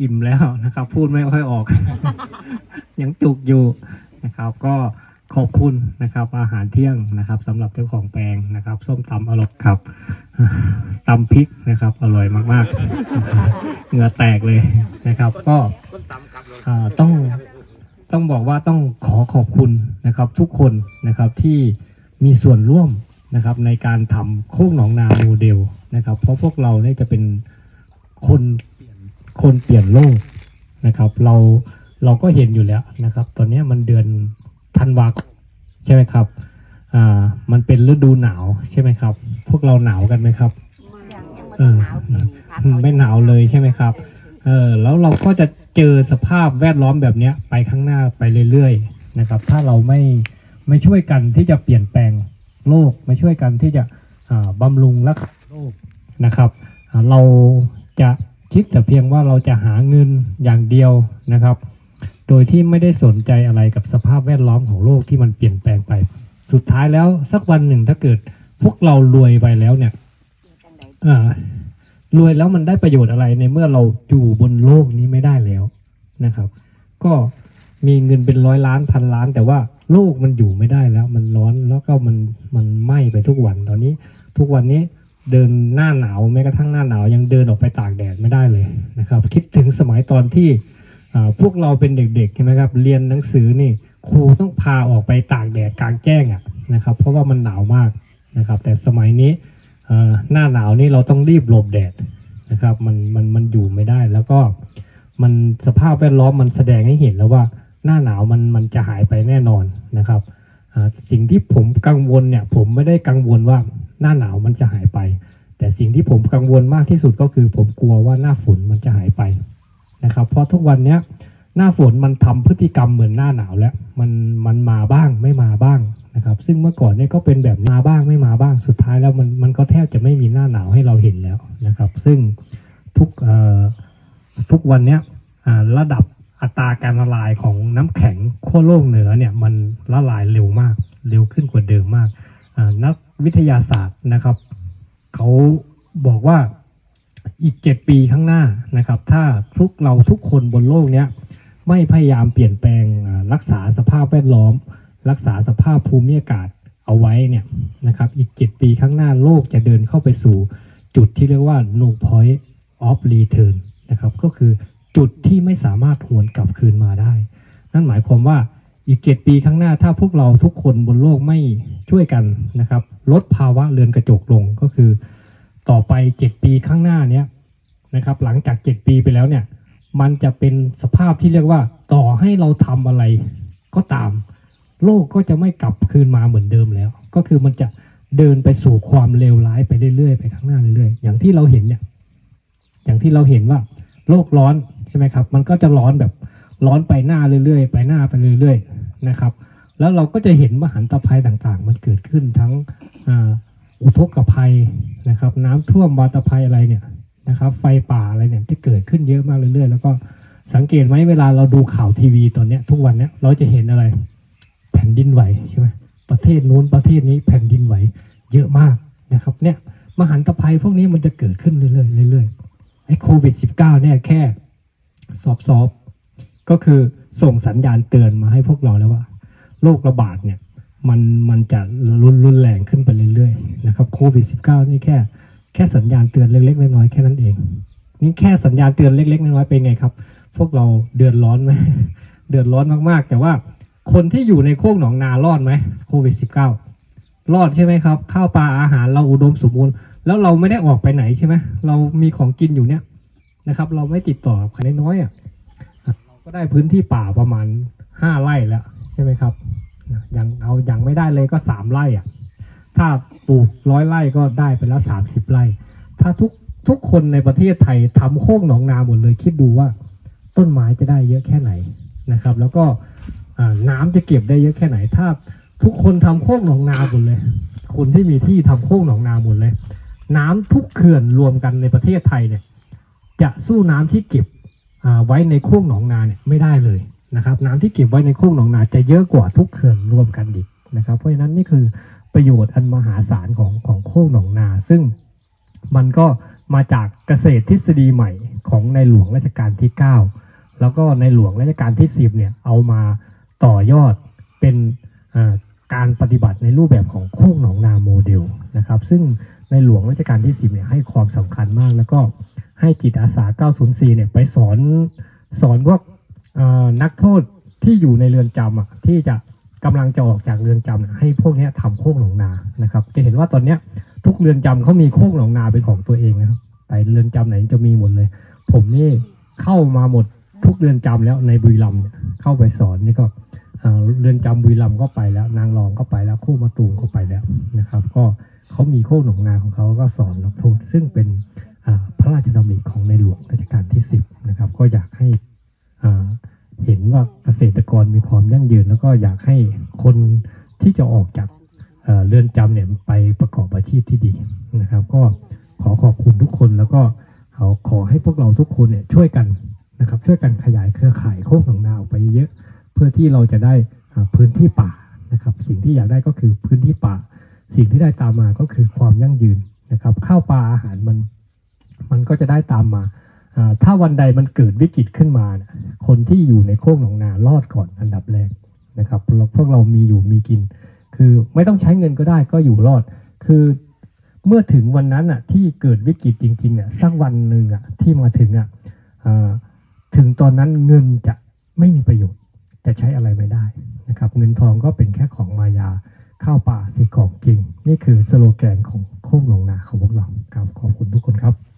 อิ่มแล้วนะครับ พูดไม่ค่อยออก ยังจุกอยู่นะครับ ก็ขอบคุณนะครับ อาหารเที่ยงนะครับสำหรับเจ้าของแปลงนะครับ ส้มตำอร่อยครับตำพริกนะครับ อร่อยมากๆเหงื่อแตกเลยนะครับ ก็ต้องต้องบอกว่าต้องขอขอบคุณนะครับ ทุกคนนะครับที่มีส่วนร่วมนะครับ ในการทำโคกหนองนาโมเดลนะครับ เพราะพวกเราเนี่ยจะเป็นคน คนเปลี่ยนโลกนะครับ เราเราก็เห็นอยู่แล้วนะครับ ตอนเนี้ยมันเดือนธันวาคมใช่ไหมครับอ่ามันเป็นฤดูหนาวใช่ไหมครับ พวกเราหนาวกันไหมครับยังยังไม่เอได้อหนาวปีนี้ค่ะอืมไม่หนาวเลยใช่ไหมครับเออแล้วเราก็จะเจอสภาพแวดล้อมแบบเนี้ยไปข้างหน้าไปเรื่อยๆนะครับ ถ้าเราไม่ไม่ช่วยกันที่จะเปลี่ยนแปลงโลกไม่ช่วยกันที่จะอ่าบำรุงรักษาโลกนะครับอ่าเราจะ คิดแต่เพียงว่าเราจะหาเงินอย่างเดียวนะครับ โดยที่ไม่ได้สนใจอะไรกับสภาพแวดล้อมของโลกที่มันเปลี่ยนแปลงไป สุดท้ายแล้วสักวันหนึ่งถ้าเกิดพวกเรารวยไปแล้วเนี่ยรวยแล้วมันได้ประโยชน์อะไรในเมื่อเราอยู่บนโลกนี้ไม่ได้แล้วนะครับ ก็มีเงินเป็นร้อยล้านพันล้าน แต่ว่าโลกมันอยู่ไม่ได้แล้ว มันร้อนแล้วก็มันมันไหม้ไปทุกวันตอนนี้ ทุกวันนี้เดินหน้าหนาวแม้กระทั่งหน้าหนาวยังเดินออกไปตากแดด ไม่ได้เลยนะครับคิดถึงสมัยตอนที่พวกเราเป็นเด็กๆใช่ไหมครับเรียนหนังสือนี่ครูต้องพาออกไปตากแดดกลางแจ้งอะนะครับเพราะว่ามันหนาวมากนะครับแต่สมัยนี้หน้าหนาวนี่เราต้องรีบหลบแดดนะครับมันมันมันอยู่ไม่ได้แล้วก็มันสภาพแวดล้อมมันแสดงให้เห็นแล้วว่าหน้าหนาวมันมันจะหายไปแน่นอนนะครับสิ่งที่ผมกังวลเนี่ยผมไม่ได้กังวลว่าหน้าหนาวมันจะหายไป แต่สิ่งที่ผมกังวลมากที่สุดก็คือ ผมกลัวว่าหน้าฝนมันจะหายไปนะครับ เพราะทุกวันเนี้ยหน้าฝนมันทำพฤติกรรมเหมือนหน้าหนาวแล้ว มันมันมาบ้างไม่มาบ้างนะครับ ซึ่งเมื่อก่อนเนี่ยก็เป็นแบบมาบ้างไม่มาบ้างสุดท้ายแล้วมันมันก็แทบจะไม่มีหน้าหนาวให้เราเห็นแล้วนะครับ ซึ่งทุกเอ่อทุกวันเนี้ยระดับอัตราการละลายของน้ำแข็งขั้วโลกเหนือเนี่ยมันละลายเร็วมาก เร็วขึ้นกว่าเดิมมากนักวิทยาศาสตร์นะครับ เขาบอกว่าอีก 7 ปีข้างหน้านะครับ ถ้าทุกเราทุกคนบนโลกเนี้ยไม่พยายามเปลี่ยนแปลงรักษาสภาพแวดล้อม รักษาสภาพภูมิอากาศเอาไว้เนี่ยนะครับอีก 7 ปีข้างหน้าโลกจะเดินเข้าไปสู่จุดที่เรียกว่า no point of return นะครับก็คือจุดที่ไม่สามารถหวนกลับคืนมาได้ นั่นหมายความว่า อีก7ปีข้างหน้าถ้าพวกเราทุกคนบนโลกไม่ช่วยกันนะครับ ลดภาวะเรือนกระจกลงก็คือ ต่อไป7ปีข้างหน้าเนี้ยนะครับ หลังจาก7ปีไปแล้วเนี่ย มันจะเป็นสภาพที่เรียกว่า ต่อให้เราทำอะไรก็ตาม โลกก็จะไม่กลับคืนมาเหมือนเดิมแล้ว ก็คือมันจะเดินไปสู่ความเลวร้ายไปเรื่อยๆ ไปข้างหน้าเรื่อยๆ อย่างที่เราเห็นเนี่ย อย่างที่เราเห็นว่า โลกร้อนใช่ไหมครับ มันก็จะร้อนแบบร้อนไปหน้าเรื่อยๆ ไปหน้าไปเรื่อยๆ นะครับ แล้วเราก็จะเห็นมหันตภัยต่างๆ มันเกิดขึ้นทั้งอุทกภัยนะครับ น้ำท่วมวาตภัยอะไรเนี่ยนะครับ ไฟป่าอะไรเนี่ยที่เกิดขึ้นเยอะมากเรื่อยๆ แล้วก็สังเกตไหมเวลาเราดูข่าวทีวีตอนเนี้ยทุกวันเนี้ยเราจะเห็นอะไร แผ่นดินไหวใช่ไหมประเทศนู้นประเทศนี้แผ่นดินไหวเยอะมากนะครับเนี่ยมหันตภัยพวกนี้มันจะเกิดขึ้นเรื่อยๆเรื่อยๆไอ้โควิด -19 เนี่ยแค่ซอฟซอฟก็คือ ส่งสัญญาณเตือนมาให้พวกเราแล้วว่าโรคระบาดเนี่ยมันมันจะรุนรุนแรงขึ้นไปเรื่อยๆนะครับโควิด -19 นี่แค่แค่สัญญาณเตือนเล็กๆน้อยๆแค่นั้นเอง นี่แค่สัญญาณเตือนเล็กๆน้อยๆเป็นไงครับ พวกเราเดือดร้อนไหมเดือดร้อนมากๆ แต่ว่าคนที่อยู่ในโคกหนองนารอดไหมโควิด -19 รอดใช่ไหมครับ ข้าวปลาอาหารเราอุดมสมบูรณ์ แล้วเราไม่ได้ออกไปไหนใช่ไหมเรามีของกินอยู่เนี่ยนะครับ เราไม่ติดต่อกับใครน้อยอะ ก็ได้พื้นที่ป่าประมาณห้าไร่แล้วใช่ไหมครับยังเอายังไม่ได้เลยก็สามไร่อะถ้าปลูกร้อยไร่ก็ได้ไปแล้วสามสิบไร่ ถ้าทุกทุกคนในประเทศไทยทำโคกหนองนาหมดเลยคิดดูว่าต้นไม้จะได้เยอะแค่ไหนนะครับ แล้วก็น้ำจะเก็บได้เยอะแค่ไหน ถ้าทุกคนทำโคกหนองนาหมดเลย คนที่มีที่ทำโคกหนองนาหมดเลย น้ำทุกเขื่อนรวมกันในประเทศไทยเนี่ย จะสู้น้ำที่เก็บ ไว้ในโคกหนองนาเนี่ยไม่ได้เลยนะครับ น้ำที่เก็บไว้ในโคกหนองนาจะเยอะกว่าทุกเขื่อนรวมกันอีกนะครับ เพราะฉะนั้นนี่คือประโยชน์อันมหาศาลของของโคกหนองนา ซึ่งมันก็มาจากเกษตรทฤษฎีใหม่ของในหลวงรัชกาลที่ 9 แล้วก็ในหลวงรัชกาลที่ 10เนี่ยเอามาต่อยอดเป็นการปฏิบัติในรูปแบบของโคกหนองนาโมเดลนะครับ ซึ่งในหลวงรัชกาลที่ 10เนี่ยให้ความสำคัญมากแล้วก็ ให้จิตอาสา 904 เนี่ยไปสอนสอนพวกนักโทษที่อยู่ในเรือนจำอะที่จะกำลังจะออกจากเรือนจำให้พวกนี้ยทำโคกหนองนานะครับ จะเห็นว่าตอนเนี้ยทุกเรือนจำเขามีโคกหนองนาเป็นของตัวเองนะครับแต่เรือนจำไหนจะมีหมดเลย ผมนี่เข้ามาหมดทุกเรือนจำแล้วในบุรีรัมย์เนี่ยเข้าไปสอนนี่ก็เรือนจำบุรีรัมย์ก็ไปแล้ว นางรองก็ไปแล้วคู่มาตูมก็ไปแล้วนะครับ ก็เขามีโคกหนองนาของเขาก็สอนนักโทษซึ่งเป็น ระราชดำริของในหลวงรัชกาลที่ 10 นะครับ ก็อยากให้เห็นว่าเกษตรกรมีความยั่งยืน แล้วก็อยากให้คนที่จะออกจากเรือนจำเนี่ยไปประกอบอาชีพที่ดีนะครับ ก็ขอขอบคุณทุกคนแล้วก็เขาขอให้พวกเราทุกคนเนี่ยช่วยกันนะครับ ช่วยกันขยายเครือข่ายโคกหนองนาออกไปเยอะ เพื่อที่เราจะได้พื้นที่ป่านะครับ สิ่งที่อยากได้ก็คือพื้นที่ป่า สิ่งที่ได้ตามมาก็คือความยั่งยืนนะครับ ข้าวปลาอาหารมัน มันก็จะได้ตามมา ถ้าวันใดมันเกิดวิกฤตขึ้นมา คนที่อยู่ในโคกหนองนารอดก่อนอันดับแรกนะครับเราพวกเรามีอยู่มีกิน คือไม่ต้องใช้เงินก็ได้ก็อยู่รอด คือเมื่อถึงวันนั้นอะที่เกิดวิกฤตจริงๆอะสักวันหนึ่งอะที่มาถึงอะอ่าถึงตอนนั้นเงินจะไม่มีประโยชน์จะใช้อะไรไม่ได้นะครับเงินทองก็เป็นแค่ของมายาข้าวป่าสิของจริง นี่คือสโลแกนของโคกหนองนาของพวกเราครับขอบคุณทุกคนครับ